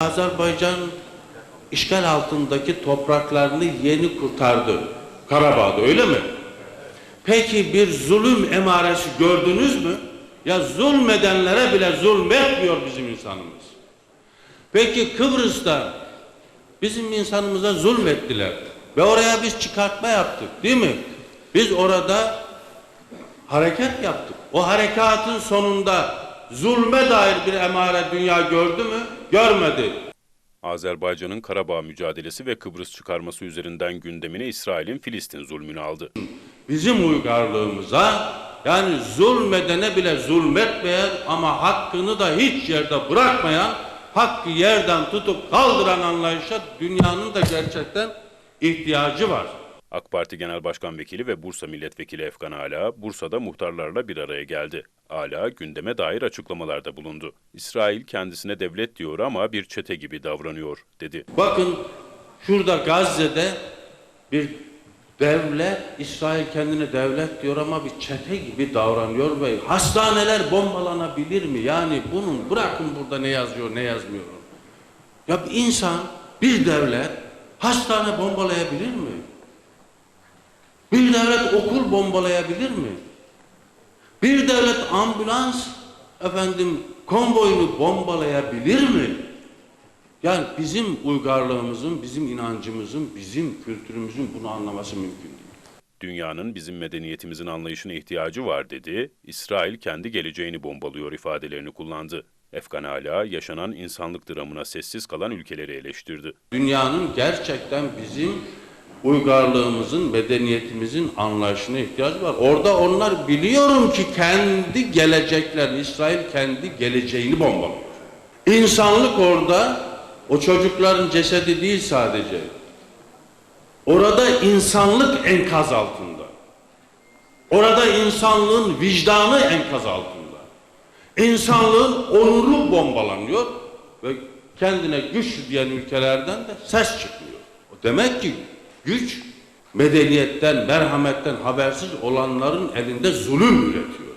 Azerbaycan işgal altındaki topraklarını yeni kurtardı. Karabağ'da öyle mi? Peki bir zulüm emaresi gördünüz mü? Ya zulmedenlere bile zulmetmiyor bizim insanımız. Peki Kıbrıs'ta bizim insanımıza zulmettiler. Ve oraya biz çıkartma yaptık değil mi? Biz orada hareket yaptık. O harekatın sonunda zulme dair bir emare dünya gördü mü? Görmedi. Azerbaycan'ın Karabağ mücadelesi ve Kıbrıs çıkarması üzerinden gündemine İsrail'in Filistin zulmünü aldı. Bizim uygarlığımıza yani zulmedene bile zulmetmeyen ama hakkını da hiç yerde bırakmayan, hakkı yerden tutup kaldıran anlayışa dünyanın da gerçekten ihtiyacı var. AK Parti Genel Başkan Vekili ve Bursa Milletvekili Efkan Ala, Bursa'da muhtarlarla bir araya geldi. Ala, gündeme dair açıklamalarda bulundu. İsrail kendisine devlet diyor ama bir çete gibi davranıyor, dedi. Bakın şurada Gazze'de bir devlet, İsrail kendine devlet diyor ama bir çete gibi davranıyor ve hastaneler bombalanabilir mi? Yani bunun bırakın burada ne yazıyor ne yazmıyor. Ya bir insan, bir devlet hastane bombalayabilir mi? Bir devlet okul bombalayabilir mi? Bir devlet ambulans efendim konvoyunu bombalayabilir mi? Yani bizim uygarlığımızın, bizim inancımızın, bizim kültürümüzün bunu anlaması mümkün değil. Dünyanın bizim medeniyetimizin anlayışına ihtiyacı var dedi. İsrail kendi geleceğini bombalıyor ifadelerini kullandı. Efkan Ala, yaşanan insanlık dramına sessiz kalan ülkeleri eleştirdi. Dünyanın gerçekten bizim uygarlığımızın, medeniyetimizin anlayışına ihtiyacı var. Orada onlar biliyorum ki kendi geleceklerini, İsrail kendi geleceğini bombalıyor. İnsanlık orada o çocukların cesedi değil sadece. Orada insanlık enkaz altında. Orada insanlığın vicdanı enkaz altında. İnsanlığın onuru bombalanıyor ve kendine güç diyen ülkelerden de ses çıkmıyor. Demek ki güç medeniyetten, merhametten habersiz olanların elinde zulüm üretiyor.